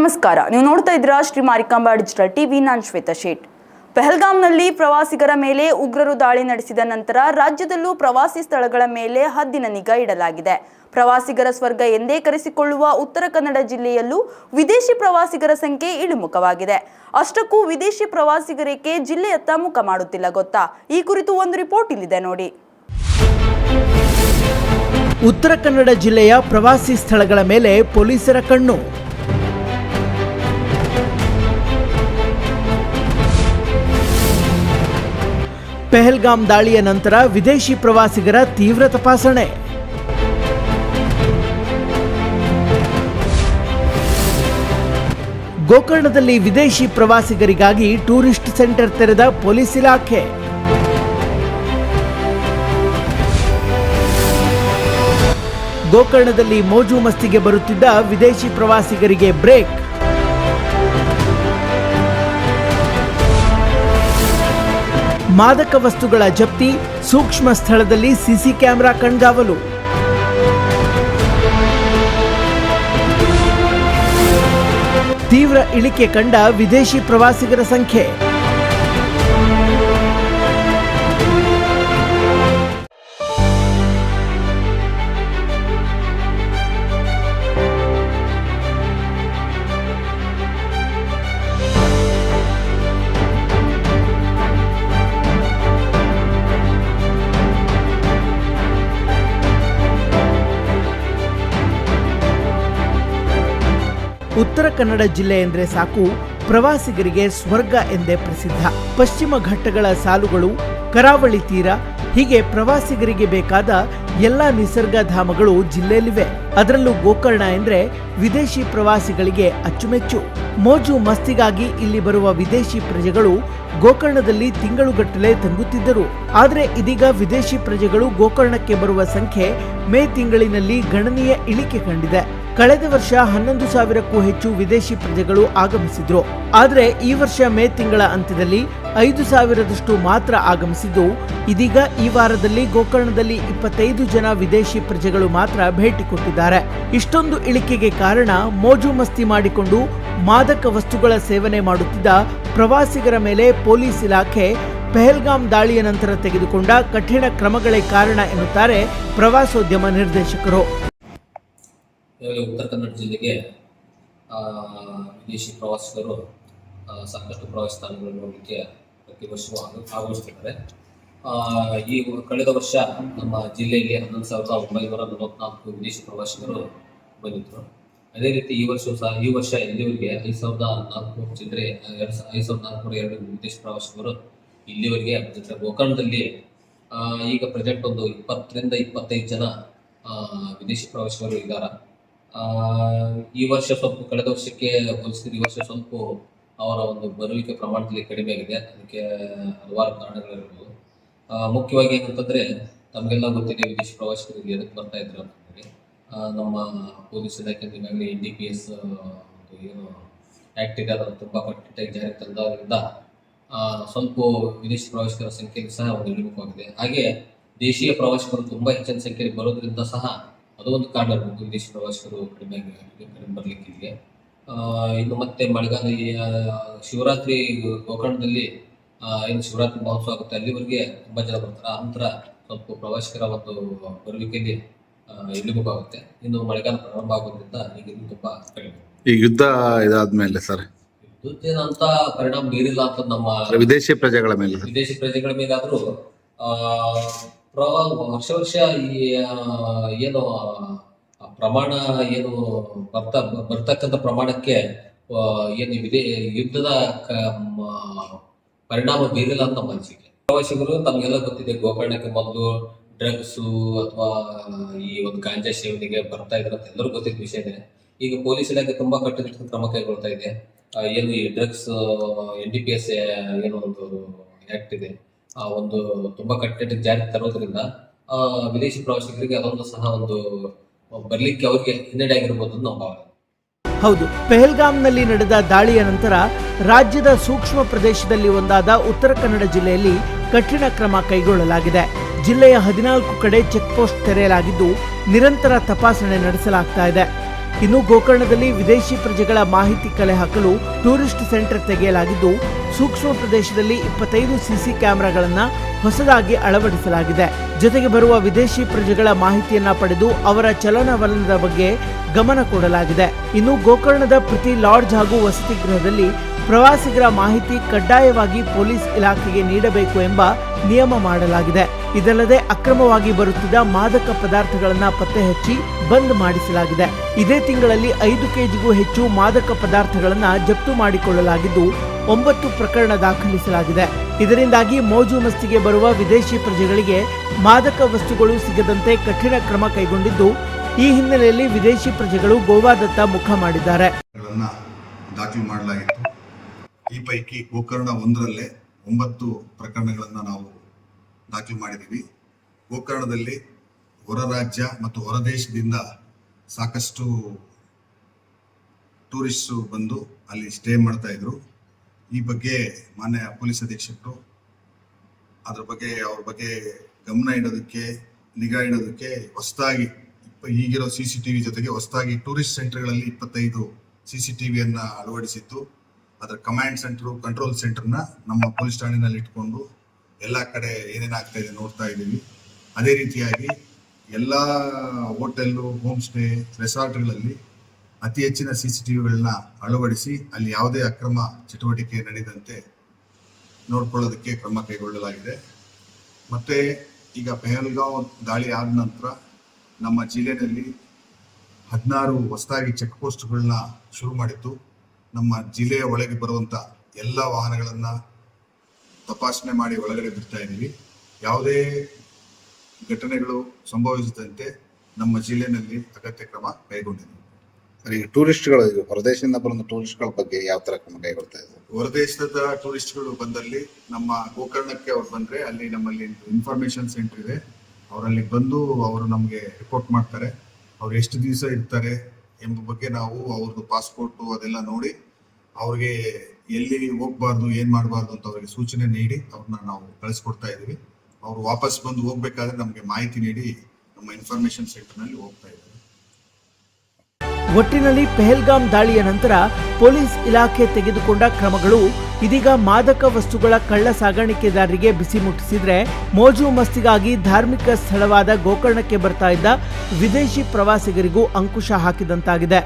ನಮಸ್ಕಾರ. ನೀವು ನೋಡ್ತಾ ಇದ್ದೀರಾ ಶ್ರೀ ಮಾರಿಕಾಂಬಾ ಡಿಜಿಟಲ್ ಟಿವಿ. ನಾನು ಶ್ವೇತಾ ಶೇಟ್. ಪೆಹಲ್ಗಾಮ್ನಲ್ಲಿ ಪ್ರವಾಸಿಗರ ಮೇಲೆ ಉಗ್ರರು ದಾಳಿ ನಡೆಸಿದ ನಂತರ ರಾಜ್ಯದಲ್ಲೂ ಪ್ರವಾಸಿ ಸ್ಥಳಗಳ ಮೇಲೆ ಹದ್ದಿನ ನಿಗಾ ಇಡಲಾಗಿದೆ. ಪ್ರವಾಸಿಗರ ಸ್ವರ್ಗ ಎಂದೇ ಕರೆಸಿಕೊಳ್ಳುವ ಉತ್ತರ ಕನ್ನಡ ಜಿಲ್ಲೆಯಲ್ಲೂ ವಿದೇಶಿ ಪ್ರವಾಸಿಗರ ಸಂಖ್ಯೆ ಇಳಿಮುಖವಾಗಿದೆ. ಅಷ್ಟಕ್ಕೂ ವಿದೇಶಿ ಪ್ರವಾಸಿಗರಿಗೆ ಜಿಲ್ಲೆಯತ್ತ ಮುಖ ಮಾಡುತ್ತಿಲ್ಲ ಗೊತ್ತಾ? ಈ ಕುರಿತು ಒಂದು ರಿಪೋರ್ಟ್ ಇಲ್ಲಿದೆ ನೋಡಿ. ಉತ್ತರ ಕನ್ನಡ ಜಿಲ್ಲೆಯ ಪ್ರವಾಸಿ ಸ್ಥಳಗಳ ಮೇಲೆ ಪೊಲೀಸರ ಕಣ್ಣು. ಪೆಹಲ್ಗಾಮ್ ದಾಳಿಯ ನಂತರ ವಿದೇಶಿ ಪ್ರವಾಸಿಗರ ತೀವ್ರ ತಪಾಸಣೆ. ಗೋಕರ್ಣದಲ್ಲಿ ವಿದೇಶಿ ಪ್ರವಾಸಿಗರಿಗಾಗಿ ಟೂರಿಸ್ಟ್ ಸೆಂಟರ್ ತೆರೆದ ಪೊಲೀಸ್ ಇಲಾಖೆ. ಗೋಕರ್ಣದಲ್ಲಿ ಮೋಜು ಮಸ್ತಿಗೆ ಬರುತ್ತಿದ್ದ ವಿದೇಶಿ ಪ್ರವಾಸಿಗರಿಗೆ ಬ್ರೇಕ್. ಮಾದಕ ವಸ್ತುಗಳ ಜಪ್ತಿ ಸೂಕ್ಷ್ಮ ಸ್ಥಳದಲ್ಲಿ ಸಿಸಿ ಕ್ಯಾಮೆರಾ ಕಣ್ಗಾವಲು. ತೀವ್ರ ಇಳಿಕೆ ಕಂಡ ವಿದೇಶಿ ಪ್ರವಾಸಿಗರ ಸಂಖ್ಯೆ. ಉತ್ತರ ಕನ್ನಡ ಜಿಲ್ಲೆ ಎಂದರೆ ಸಾಕು, ಪ್ರವಾಸಿಗರಿಗೆ ಸ್ವರ್ಗ ಎಂದೇ ಪ್ರಸಿದ್ಧ. ಪಶ್ಚಿಮ ಘಟ್ಟಗಳ ಸಾಲುಗಳು, ಕರಾವಳಿ ತೀರ, ಹೀಗೆ ಪ್ರವಾಸಿಗರಿಗೆ ಬೇಕಾದ ಎಲ್ಲ ನಿಸರ್ಗಧಾಮಗಳು ಜಿಲ್ಲೆಯಲ್ಲಿವೆ. ಅದರಲ್ಲೂ ಗೋಕರ್ಣ ಎಂದ್ರೆ ವಿದೇಶಿ ಪ್ರವಾಸಿಗಳಿಗೆ ಅಚ್ಚುಮೆಚ್ಚು. ಮೋಜು ಮಸ್ತಿಗಾಗಿ ಇಲ್ಲಿ ಬರುವ ವಿದೇಶಿ ಪ್ರಜೆಗಳು ಗೋಕರ್ಣದಲ್ಲಿ ತಿಂಗಳುಗಟ್ಟಲೆ ತಂಗುತ್ತಿದ್ದರು. ಆದರೆ ಇದೀಗ ವಿದೇಶಿ ಪ್ರಜೆಗಳು ಗೋಕರ್ಣಕ್ಕೆ ಬರುವ ಸಂಖ್ಯೆ ಮೇ ತಿಂಗಳಿನಲ್ಲಿ ಗಣನೀಯ ಇಳಿಕೆ ಕಂಡಿದೆ. ಕಳೆದ ವರ್ಷ ಹನ್ನೊಂದು ಸಾವಿರಕ್ಕೂ ಹೆಚ್ಚು ವಿದೇಶಿ ಪ್ರಜೆಗಳು ಆಗಮಿಸಿದ್ರು. ಆದರೆ ಈ ವರ್ಷ ಮೇ ತಿಂಗಳ ಅಂತ್ಯದಲ್ಲಿ ಐದು ಸಾವಿರದಷ್ಟು ಮಾತ್ರ ಆಗಮಿಸಿದ್ದು. ಇದೀಗ ಈ ವಾರದಲ್ಲಿ ಗೋಕರ್ಣದಲ್ಲಿ ಇಪ್ಪತ್ತೈದು ಜನ ವಿದೇಶಿ ಪ್ರಜೆಗಳು ಮಾತ್ರ ಭೇಟಿ ಕೊಟ್ಟಿದ್ದಾರೆ. ಇಷ್ಟೊಂದು ಇಳಿಕೆಗೆ ಕಾರಣ ಮೋಜು ಮಸ್ತಿ ಮಾಡಿಕೊಂಡು ಮಾದಕ ವಸ್ತುಗಳ ಸೇವನೆ ಮಾಡುತ್ತಿದ್ದ ಪ್ರವಾಸಿಗರ ಮೇಲೆ ಪೊಲೀಸ್ ಇಲಾಖೆ ಪೆಹಲ್ಗಾಮ್ ದಾಳಿಯ ನಂತರ ತೆಗೆದುಕೊಂಡ ಕಠಿಣ ಕ್ರಮಗಳೇ ಕಾರಣ ಎನ್ನುತ್ತಾರೆ ಪ್ರವಾಸೋದ್ಯಮ ನಿರ್ದೇಶಕರು. ಈಗಾಗಲೇ ಉತ್ತರ ಕನ್ನಡ ಜಿಲ್ಲೆಗೆ ವಿದೇಶಿ ಪ್ರವಾಸಿಗರು ಸಾಕಷ್ಟು ಪ್ರವಾಸಿ ತಾಣಗಳನ್ನು ನೋಡಲಿಕ್ಕೆ ಪ್ರತಿ ವರ್ಷವೂ ಆಗ- ಆಗಮಿಸ್ತಿದ್ದಾರೆ ಈ ಕಳೆದ ವರ್ಷ ನಮ್ಮ ಜಿಲ್ಲೆಯಲ್ಲಿ ಹನ್ನೊಂದು ಸಾವಿರದ ಒಂಬೈನೂರ ನಲವತ್ನಾಲ್ಕು ವಿದೇಶಿ ಪ್ರವಾಸಿಗರು ಬಂದಿದ್ದರು. ಅದೇ ರೀತಿ ಈ ವರ್ಷವೂ ಸಹ, ಈ ವರ್ಷ ಇಲ್ಲಿವರೆಗೆ ಐದು ಸಾವಿರದ ನಾಲ್ಕು ಚಿಲ್ಲರೆ ಎರಡು ಸಾವಿರ ಐದು ಸಾವಿರದ ನಾಲ್ಕುನೂರ ಎರಡು ವಿದೇಶಿ ಪ್ರವಾಸಿಗರು ಇಲ್ಲಿವರೆಗೆ ಬಂದಿದ್ದಾರೆ ಗೋಕರ್ಣದಲ್ಲಿ ಈಗ ಪ್ರೆಸೆಂಟ್ ಒಂದು ಇಪ್ಪತ್ತರಿಂದ ಇಪ್ಪತ್ತೈದು ಜನ ವಿದೇಶಿ ಪ್ರವಾಸಿಗರು ಇದ್ದಾರೆ. ಈ ವರ್ಷ ಸ್ವಲ್ಪ, ಕಳೆದ ವರ್ಷಕ್ಕೆ ಹೋಲಿಸಿದ್ರೆ ಈ ವರ್ಷ ಸ್ವಲ್ಪ ಅವರ ಒಂದು ಬರುವಿಕೆ ಪ್ರಮಾಣದಲ್ಲಿ ಕಡಿಮೆ ಆಗಿದೆ. ಅದಕ್ಕೆ ಹಲವಾರು ಕಾರಣಗಳಿರ್ಬೋದು ಮುಖ್ಯವಾಗಿ ಏನಂತಂದ್ರೆ, ತಮಗೆಲ್ಲ ಗೊತ್ತಿದೆ ವಿದೇಶಿ ಪ್ರವಾಸಿಗರು ಇಲ್ಲಿ ಎದಕ್ಕೆ ಬರ್ತಾ ಇದ್ರು ಅಂತಂದ್ರೆ ನಮ್ಮ ಪೊಲೀಸ್ ಇಲಾಖೆ ಈಗಾಗಲೇ ಎನ್ ಡಿ ಪಿ ಎಸ್ ಏನು ಆಕ್ಟ್ ಇದೆ ಅದನ್ನು ತುಂಬಾ ಕಟ್ಟಿಟ್ಟಾಗಿ ಜಾರಿಗೆ ತಂದಾಗಿಂದ ಸ್ವಲ್ಪ ವಿದೇಶಿ ಪ್ರವಾಸಿಗರ ಸಂಖ್ಯೆಗೆ ಸಹ ಒಂದು ಇಳಿಮುಖವಾಗಿದೆ. ಹಾಗೆ ದೇಶೀಯ ಪ್ರವಾಸಿಗರು ತುಂಬಾ ಹೆಚ್ಚಿನ ಸಂಖ್ಯೆಯಲ್ಲಿ ಬರೋದ್ರಿಂದ ಸಹ ಅದು ಒಂದು ಕಾರಣ ಇರ್ಬೋದು ವಿದೇಶಿ ಪ್ರವಾಸಿಗರು ಕಡಿಮೆ ಕಡಿಮೆ ಬರ್ಲಿಕ್ಕೆ ಇಲ್ಲಿಗೆ ಇನ್ನು ಮತ್ತೆ ಮಳೆಗಾಲ ಶಿವರಾತ್ರಿ ಗೋಕರ್ಣದಲ್ಲಿ ಏನು ಶಿವರಾತ್ರಿ ಮಹೋತ್ಸವ ಆಗುತ್ತೆ. ಅಲ್ಲಿವರೆಗೆ ತುಂಬಾ ಜನ ಬರ್ತಾರೆ. ಆ ನಂತರ ಸ್ವಲ್ಪ ಪ್ರವಾಸಿಗರ ಒಂದು ಬರುವಿಕೆಯಲ್ಲಿ ಇಳಿಬೇಕಾಗುತ್ತೆ ಇನ್ನು ಮಳೆಗಾಲ ಪ್ರಾರಂಭ ಆಗೋದ್ರಿಂದ ಈಗ ಇನ್ನೂ ತುಂಬಾ ಕಡಿಮೆ. ಈ ಯುದ್ಧ ಇದಾದ್ಮೇಲೆ ಸರ್? ವಿದ್ಯುತ್ತಿನಂತ ಪರಿಣಾಮ ಬೀರಿಲ್ಲ ಅಂತ ನಮ್ಮ ವಿದೇಶಿ ಪ್ರಜೆಗಳ ಮೇಲೆ ವಿದೇಶಿ ಪ್ರಜೆಗಳ ಮೇಲಾದ್ರೂ ಆ ಪ್ರವಾ ವರ್ಷ ವರ್ಷ ಈ ಏನು ಪ್ರಮಾಣ ಏನು ಬರ್ತಾ, ಬರ್ತಕ್ಕಂಥ ಪ್ರಮಾಣಕ್ಕೆ ಏನು ವಿದೇ, ಯುದ್ಧದ ಪರಿಣಾಮ ಬೀರಿಲ್ಲ ಅಂತ ಮನಸ್ಸಿಗೆ ಪ್ರವಾಸಿಗರು ತಮಗೆಲ್ಲ ಗೊತ್ತಿದೆ, ಗೋಕರ್ಣಕ್ಕೆ ಮೊದಲು ಡ್ರಗ್ಸು ಅಥವಾ ಈ ಒಂದು ಗಾಂಜಾ ಸೇವನೆಗೆ ಬರ್ತಾ ಇದ್ರೆ ಅಂತ ಎಲ್ಲರೂ ಗೊತ್ತಿದ್ದ ವಿಷಯನೇ ಈಗ ಪೊಲೀಸ್ ಇಲಾಖೆ ತುಂಬಾ ಕಟ್ಟುನಿಟ್ಟಿನ ಕ್ರಮ ಕೈಗೊಳ್ತಾ ಇದೆ. ಏನು ಈ drugs N D P S ಏನೋ ಒಂದು ಆಕ್ಟ್ ಇದೆ. ಒಂದು ತುಂಬಾ ಕಠಿಣ ಜಾರಿ ತರೋದ್ರಿಂದ ಆ, ವಿದೇಶಿ ಪ್ರವಾಸಿಗರಿಗೆ ಅದೊಂದು ಸಹ ಒಂದು ಬರ್ಲಿಕ್ಕೆ ಅವರಿಗೆ ಹಿನ್ನಡೆ ಆಗಿರ್ಬೋದು ನಾವು ಭಾವನೆ. ಹೌದು ಪೆಹಲ್ಗಾಮ್ನಲ್ಲಿ ನಡೆದ ದಾಳಿಯ ನಂತರ ರಾಜ್ಯದ ಸೂಕ್ಷ್ಮ ಪ್ರದೇಶದಲ್ಲಿ ಒಂದಾದ ಉತ್ತರ ಕನ್ನಡ ಜಿಲ್ಲೆಯಲ್ಲಿ ಕಠಿಣ ಕ್ರಮ ಕೈಗೊಳ್ಳಲಾಗಿದೆ. ಜಿಲ್ಲೆಯ ಹದಿನಾಲ್ಕು ಕಡೆ ಚೆಕ್ ಪೋಸ್ಟ್ ತೆರೆಯಲಾಗಿದ್ದು ನಿರಂತರ ತಪಾಸಣೆ ನಡೆಸಲಾಗ್ತಾ ಇದೆ. ಇನ್ನು ಗೋಕರ್ಣದಲ್ಲಿ ವಿದೇಶಿ ಪ್ರಜೆಗಳ ಮಾಹಿತಿ ಕಲೆ ಹಾಕಲು ಟೂರಿಸ್ಟ್ ಸೆಂಟರ್ ತೆಗೆಯಲಾಗಿದ್ದು, ಸೂಕ್ಷ್ಮ ಪ್ರದೇಶದಲ್ಲಿ ಇಪ್ಪತ್ತೈದು ಸಿಸಿ ಕ್ಯಾಮೆರಾಗಳನ್ನು ಹೊಸದಾಗಿ ಅಳವಡಿಸಲಾಗಿದೆ. ಜೊತೆಗೆ ಬರುವ ವಿದೇಶಿ ಪ್ರಜೆಗಳ ಮಾಹಿತಿಯನ್ನ ಪಡೆದು ಅವರ ಚಲನವಲನದ ಬಗ್ಗೆ ಗಮನ ಕೊಡಲಾಗಿದೆ. ಇನ್ನು ಗೋಕರ್ಣದ ಪ್ರತಿ ಲಾಡ್ಜ್ ಹಾಗೂ ವಸತಿ ಗೃಹದಲ್ಲಿ ಪ್ರವಾಸಿಗರ ಮಾಹಿತಿ ಕಡ್ಡಾಯವಾಗಿ ಪೊಲೀಸ್ ಇಲಾಖೆಗೆ ನೀಡಬೇಕು ಎಂಬ ನಿಯಮ ಮಾಡಲಾಗಿದೆ. ಇದಲ್ಲದೆ ಅಕ್ರಮವಾಗಿ ಬರುತ್ತಿದ್ದ ಮಾದಕ ಪದಾರ್ಥಗಳನ್ನ ಪತ್ತೆ ಹಚ್ಚಿ ಬಂದ್ ಮಾಡಿಸಲಾಗಿದೆ. ಇದೇ ತಿಂಗಳಲ್ಲಿ ಐದು ಕೆಜಿಗೂ ಹೆಚ್ಚು ಮಾದಕ ಪದಾರ್ಥಗಳನ್ನ ಜಪ್ತು ಮಾಡಿಕೊಳ್ಳಲಾಗಿದ್ದು ಒಂಬತ್ತು ಪ್ರಕರಣ ದಾಖಲಿಸಲಾಗಿದೆ. ಇದರಿಂದಾಗಿ ಮೋಜು ಮಸ್ತಿಗೆ ಬರುವ ವಿದೇಶಿ ಪ್ರಜೆಗಳಿಗೆ ಮಾದಕ ವಸ್ತುಗಳು ಸಿಗದಂತೆ ಕಠಿಣ ಕ್ರಮ ಕೈಗೊಂಡಿದ್ದು, ಈ ಹಿನ್ನೆಲೆಯಲ್ಲಿ ವಿದೇಶಿ ಪ್ರಜೆಗಳು ಗೋವಾದತ್ತ ಮುಖ ಮಾಡಿದ್ದಾರೆ. ದಾಖಲು ಮಾಡಲಾಗಿತ್ತು. ಈ ಪೈಕಿ ಗೋಕರ್ಣ ಒಂದರಲ್ಲೇ ಒಂಬತ್ತು ಪ್ರಕರಣಗಳನ್ನು ನಾವು ದಾಖಲು ಮಾಡಿದ್ದೀವಿ. ಗೋಕರ್ಣದಲ್ಲಿ ಹೊರ ರಾಜ್ಯ ಮತ್ತು ಹೊರ ದೇಶದಿಂದ ಸಾಕಷ್ಟು ಟೂರಿಸ್ಟು ಬಂದು ಅಲ್ಲಿ ಸ್ಟೇ ಮಾಡ್ತಾ ಇದ್ರು. ಈ ಬಗ್ಗೆ ಮಾನ್ಯ ಪೊಲೀಸ್ ಅಧೀಕ್ಷಕರು, ಅದ್ರ ಬಗ್ಗೆ, ಅವ್ರ ಬಗ್ಗೆ ಗಮನ ಇಡೋದಕ್ಕೆ, ನಿಗಾ ಇಡೋದಕ್ಕೆ ಹೊಸದಾಗಿ ಈಗಿರೋ ಸಿ ಸಿ ಟಿ ವಿ ಜೊತೆಗೆ ಹೊಸದಾಗಿ ಟೂರಿಸ್ಟ್ ಸೆಂಟರ್ಗಳಲ್ಲಿ ಇಪ್ಪತ್ತೈದು ಸಿ ಸಿ ಟಿ ವಿಯನ್ನು ಅಳವಡಿಸಿದ್ದು. ಅದರ ಕಮಾಂಡ್ ಸೆಂಟರ್, ಕಂಟ್ರೋಲ್ ಸೆಂಟರ್ನ ನಮ್ಮ ಪೊಲೀಸ್ ಠಾಣೆನಲ್ಲಿ ಇಟ್ಕೊಂಡು ಎಲ್ಲ ಕಡೆ ಏನೇನಾಗ್ತಾ ಇದೆ ನೋಡ್ತಾ ಇದ್ದೀವಿ. ಅದೇ ರೀತಿಯಾಗಿ ಎಲ್ಲ ಹೋಟೆಲ್ಲು, ಹೋಮ್ ಸ್ಟೇ, ರೆಸಾರ್ಟ್ಗಳಲ್ಲಿ ಅತಿ ಹೆಚ್ಚಿನ ಸಿ ಸಿ ಟಿ ವಿಗಳನ್ನ ಅಳವಡಿಸಿ ಅಲ್ಲಿ ಯಾವುದೇ ಅಕ್ರಮ ಚಟುವಟಿಕೆ ನಡೆದಂತೆ ನೋಡ್ಕೊಳ್ಳೋದಕ್ಕೆ ಕ್ರಮ ಕೈಗೊಳ್ಳಲಾಗಿದೆ. ಮತ್ತೆ ಈಗ ಪೆಹಲ್ಗಾಂವ್ ದಾಳಿ ಆದ ನಂತರ ನಮ್ಮ ಜಿಲ್ಲೆಯಲ್ಲಿ ಹದಿನಾರು ಹೊಸದಾಗಿ ಚೆಕ್ ಪೋಸ್ಟ್ಗಳನ್ನ ಶುರು ಮಾಡಿತ್ತು ನಮ್ಮ ಜಿಲ್ಲೆಯ ಒಳಗೆ ಬರುವಂತ ಎಲ್ಲ ವಾಹನಗಳನ್ನ ತಪಾಸಣೆ ಮಾಡಿ ಒಳಗಡೆ ಬಿಡ್ತಾ ಇದ್ದೀವಿ. ಯಾವುದೇ ಘಟನೆಗಳು ಸಂಭವಿಸಿದಂತೆ ನಮ್ಮ ಜಿಲ್ಲೆಯಲ್ಲಿ ಅಗತ್ಯ ಕ್ರಮ ಕೈಗೊಂಡಿದ್ದೀವಿ ಸರ್ ಈಗ ಟೂರಿಸ್ಟ್ಗಳು ಹೊರದೇಶದಿಂದ ಬರುವ ಟೂರಿಸ್ಟ್ಗಳ ಬಗ್ಗೆ ಯಾವ ತರ ಕ್ರಮ ಕೈಗೊಳ್ತಾ ಇದ್ದಾರೆ ಹೊರದೇಶದ ಟೂರಿಸ್ಟ್ಗಳು ಬಂದಲ್ಲಿ ನಮ್ಮ ಗೋಕರ್ಣಕ್ಕೆ ಅವ್ರು ಬಂದ್ರೆ ಅಲ್ಲಿ ನಮ್ಮಲ್ಲಿ ಇನ್ಫಾರ್ಮೇಶನ್ ಸೆಂಟರ್ ಇದೆ. ಅವರಲ್ಲಿ ಬಂದು ಅವರು ನಮಗೆ ರಿಪೋರ್ಟ್ ಮಾಡ್ತಾರೆ. ಅವ್ರು ಎಷ್ಟು ದಿವಸ ಇರ್ತಾರೆ ಎಂಬ ಬಗ್ಗೆ ನಾವು ಅವ್ರದ್ದು ಪಾಸ್ಪೋರ್ಟು ಅದೆಲ್ಲ ನೋಡಿ ಅವ್ರಿಗೆ ಎಲ್ಲಿ ಹೋಗ್ಬಾರ್ದು, ಏನ್ ಮಾಡಬಾರ್ದು ಅಂತ ಅವ್ರಿಗೆ ಸೂಚನೆ ನೀಡಿ ಅವ್ರನ್ನ ನಾವು ಕಳಿಸ್ಕೊಡ್ತಾ ಇದೀವಿ. ಅವ್ರು ವಾಪಸ್ ಬಂದು ಹೋಗ್ಬೇಕಾದ್ರೆ ನಮಗೆ ಮಾಹಿತಿ ನೀಡಿ ನಮ್ಮ ಇನ್ಫಾರ್ಮೇಶನ್ ಸೆಂಟರ್ನಲ್ಲಿ ಹೋಗ್ತಾ ಇದ್ದಾರೆ. ಒಟ್ಟಿನಲ್ಲಿ ಪೆಹಲ್ಗಾಮ್ ದಾಳಿಯ ನಂತರ ಪೊಲೀಸ್ ಇಲಾಖೆ ತೆಗೆದುಕೊಂಡ ಕ್ರಮಗಳು ಇದೀಗ ಮಾದಕ ವಸ್ತುಗಳ ಕಳ್ಳ ಸಾಗಾಣಿಕೆದಾರರಿಗೆ ಬಿಸಿ ಮುಟ್ಟಿಸಿದ್ರೆ ಮೋಜು ಮಸ್ತಿಗಾಗಿ ಧಾರ್ಮಿಕ ಸ್ಥಳವಾದ ಗೋಕರ್ಣಕ್ಕೆ ಬರ್ತಾ ಇದ್ದ ವಿದೇಶಿ ಪ್ರವಾಸಿಗರಿಗೂ ಅಂಕುಶ ಹಾಕಿದಂತಾಗಿದೆ.